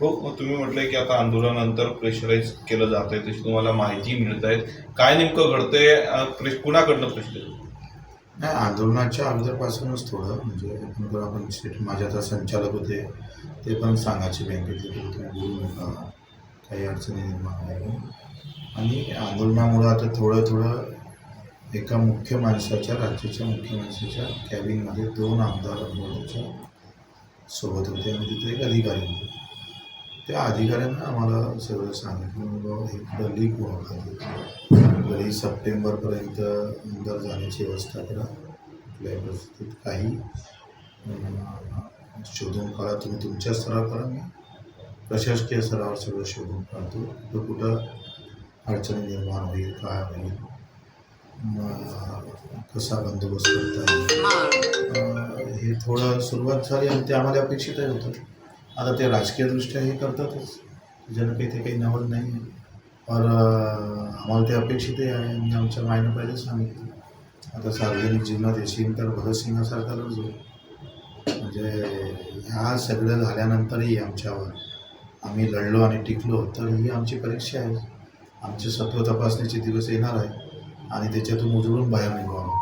हो मग तुम्ही म्हटलंय की आता आंदोलनानंतर प्रेशराईज केलं जात आहे तशी तुम्हाला माहिती मिळत आहे काय नेमकं घडतंय? अं, कुणाकडनं प्रेशर नाही आंदोलनाच्या अगोदरपासूनच थोडं म्हणजे नंतर आपण स्टेट माझे आता संचालक होते ते पण सांगायचे बँकेतले नका काही अडचणी निर्माण नाही आणि आंदोलनामुळं आता थोडं थोडं एका मुख्य माणसाच्या राज्याच्या मुख्य माणसाच्या कॅबिनमध्ये दोन आमदार आंदोलनाच्या सोबत होते आणि तिथे एक अधिकारी होते. त्या अधिकाऱ्यांना आम्हाला सगळं सांगितलं. बाबा इकडं लीक होऊ नका घरी सप्टेंबरपर्यंत अंदर जाण्याची व्यवस्था करा. कुठल्याही परिस्थितीत काही शोधून काढा. तुम्ही तुमच्या स्तरावर करा मी प्रशासकीय स्तरावर सगळं शोधून काढतो. कुठं कुठं अडचणी निर्माण होईल काय होईल मग कसा बंदोबस्त करता येईल. हे थोडं सुरुवात झाली आणि ते आम्हाला अपेक्षितही होतं. आता ते राजकीयदृष्ट्या हे करतातच. ज्यानं काही ते काही नवल नाही आहे. और आम्हाला ते अपेक्षितही आहे. मी आमच्या मायनं पहिले सांगितलं. आता सार्वजनिक जीवनात येशील तर भगतसिंगासारखा लढजो म्हणजे ह्या सगळं झाल्यानंतरही आमच्यावर आम्ही लढलो आणि टिकलो तर ही आमची परीक्षा आहे. आमचे सत्व तपासण्याचे दिवस येणार आहे आणि त्याच्यातून उजळून बाहेर निघू आम्ही